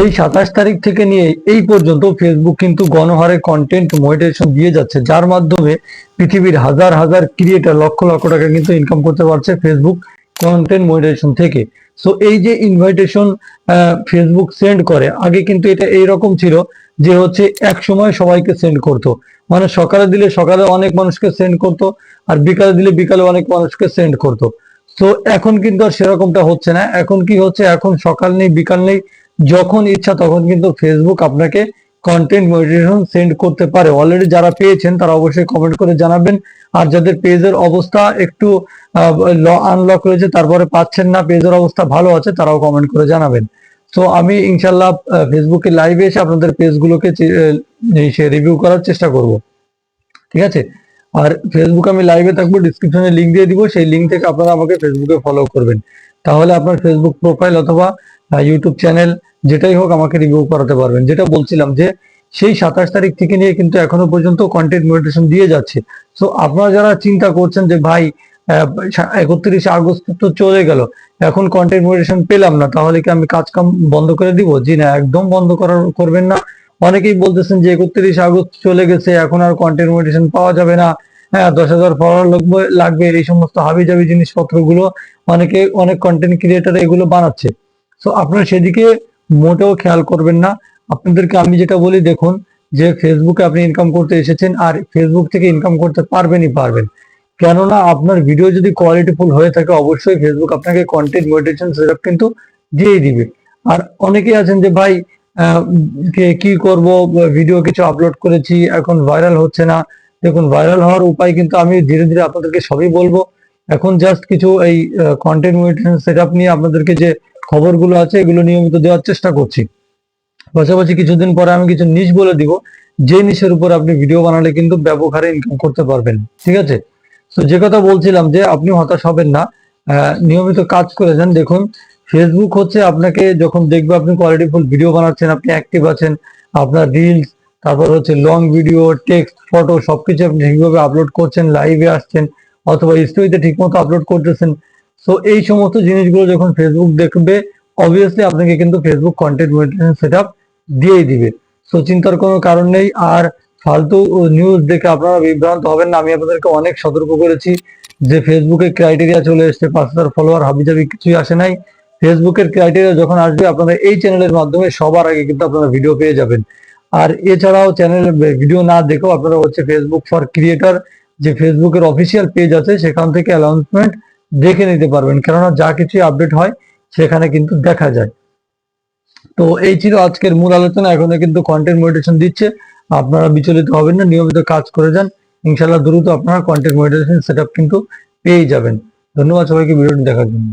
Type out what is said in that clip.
সেই সাতাশ তারিখ থেকে নিয়ে এই পর্যন্ত ফেসবুক কিন্তু গণহারে কন্টেন্ট মনিটাইজেশন দিয়ে যাচ্ছে, যার মাধ্যমে পৃথিবীর হাজার হাজার ক্রিয়েটার লক্ষ লক্ষ টাকা কিন্তু ইনকাম করতে পারছে ফেসবুক কন্টেন্ট মনিটাইজেশন থেকে। সো এই যে ইনভাইটেশন ফেসবুক সেন্ড করে, আগে কিন্তু এটা এইরকম ছিল যে হচ্ছে এক সময় সবাইকে সেন্ড করতো। মানে সকালে দিলে সকালে অনেক মানুষকে সেন্ড করতো আর বিকালে দিলে বিকালে অনেক মানুষকে সেন্ড করতো। তো এখন কিন্তু আর সেরকমটা হচ্ছে না। এখন কি হচ্ছে? এখন সকাল নেই, বিকাল নেই যখন ইচ্ছা তখন কিন্তু ফেসবুক আপনাকে কন্টেন্ট মনিটাইজেশন সেন্ড করতে পারে। অলরেডি যারা পেয়েছেন তারা অবশ্যই কমেন্ট করে জানাবেন। আর যাদের পেজের অবস্থা একটু আনলক রয়েছে, তারপরে পাচ্ছেন না, পেজের অবস্থা ভালো আছে, তারাও কমেন্ট করে জানাবেন। তো আমি ইনশাল্লাহ ফেসবুকে লাইভে এসে আপনাদের পেজগুলোকে রিভিউ করার চেষ্টা করব। ঠিক আছে? আর ফেসবুক আমি লাইভে থাকব ডিসক্রিপশনে লিঙ্ক দিয়ে দিব, সেই লিঙ্ক থেকে আপনারা আমাকে ফেসবুকে ফলো করবেন। তাহলে আপনার ফেসবুক প্রোফাইল অথবা ইউটিউব চ্যানেল যেটাই হোক আমাকে রিভিউ করাতে পারবেন। যেটা বলছিলাম যে, সেই সাতাশ তারিখ থেকে নিয়ে কিন্তু এখনও পর্যন্ত কন্টেন্ট মনিটেশন দিয়ে যাচ্ছে। তো আপনারা যারা চিন্তা করছেন যে, ভাই একত্রিশে আগস্ট তো চলে গেল, এখন কন্টেন্ট মনিটেশন পেলাম না, তাহলে কি আমি কাজ কাম বন্ধ করে দিব? জি না, একদম বন্ধ করার, করবেন না। অনেকেই বলতেছেন যে, একত্রিশ আগস্ট চলে গেছে, এখন আর কন্টেন্ট মনিটেশন পাওয়া যাবে না। হ্যাঁ দশ হাজার ফলোয়ার লাগবে লাগবে, এই সমস্ত হাবি জাবি জিনিসপত্রগুলো অনেকে, অনেক কন্টেন্ট ক্রিয়েটার এগুলো বানাচ্ছে। তো আপনারা সেদিকে মোটেও খেয়াল করবেন না। আপনাদেরকে আমি যেটা বলি, দেখুন, যে ফেসবুকে আপনি ইনকাম করতে এসেছেন আর ফেসবুক থেকে ইনকাম করতে পারবেনই পারবেন। কেননা আপনার ভিডিও যদি কোয়ালিটিফুল হয়ে থাকে, অবশ্যই ফেসবুক আপনাকে কন্টেন্ট মনিটেশন সেটআপ কিন্তু দিয়েই দিবে। আর অনেকেই আছেন যে, ভাই কে- করব? ভিডিও কিছু আপলোড করেছি, এখন ভাইরাল হচ্ছে না। দেখুন ভাইরাল হওয়ার উপায় কিন্তু আমি ধীরে ধীরে আপনাদেরকে সবই বলব। এখন জাস্ট কিছু এই কন্টেন্ট মনিটেশন সেটআপ নিয়ে আপনাদেরকে যে খবরগুলো আছে, এগুলো নিয়মিত দেওয়ার চেষ্টা করছি। পাশাপাশি কিছুদিন পরে আমি কিছু নিশ বলে দিব যে নিশের উপর আপনি ভিডিও বানালে কিন্তু ব্যাপক হারে ইনকাম করতে পারবেন, ঠিক আছে? তো যে কথা বলছিলাম যে আপনি হতাশ হবেন না নিয়মিত কাজ করে যান। দেখুন ফেসবুক হচ্ছে আপনাকে যখন দেখবে আপনি কোয়ালিটিফুল ভিডিও বানাচ্ছেন, আপনি অ্যাক্টিভ আছেন, আপনার রিলস তারপর হচ্ছে লং ভিডিও টেক্সট ফটো সবকিছু আপনি ঠিকভাবে আপলোড করছেন লাইভে আসছেন, অথবা স্টোরিতে ঠিকমতো আপলোড করতেছেন সো এই সমস্ত জিনিসগুলো যখন ফেসবুক দেখবে অবভিয়াসলি আপনাকে কিন্তু ফেসবুক কন্টেন্ট মনিটাইজেশন সেটআপ দিয়েই দিবে। সো চিন্তার কোনো কারণ নেই। আর ফালতু নিউজ দেখে আপনারা বিভ্রান্ত হবেন না। আমি আপনাদেরকে অনেক সতর্ক করেছি যে ফেসবুকে ক্রাইটেরিয়া চলে এসছে, পাঁচ হাজার ফলোয়ার হাবিজাবি কিছুই আসে নাই। ফেসবুকের ক্রাইটেরিয়া যখন আসবে আপনারা এই চ্যানেলের মাধ্যমে সবার আগে কিন্তু আপনারা ভিডিও পেয়ে যাবেন। আর এছাড়াও চ্যানেল ভিডিও না দেখেও আপনারা হচ্ছে ফেসবুক ফর ক্রিয়েটার যে ফেসবুকের অফিসিয়াল পেজ আছে, সেখান থেকে অ্যানাউন্সমেন্ট দেখে নিতে পারবেন। কেননা যা কিছু আপডেট হয়, সেখানে কিন্তু দেখা যায়। তো এই ছিল আজকের মূল আলোচনা। এখনও কিন্তু কন্টেন্ট মডিটেশন দিচ্ছে। আপনারা বিচলিত হবেন না, নিয়মিত কাজ করে যান। ইনশাল্লাহ দ্রুত আপনারা কন্টেন্ট মডিটেশন সেট কিন্তু পেয়ে যাবেন। ধন্যবাদ সবাইকে, ভিডিওটি দেখার জন্য।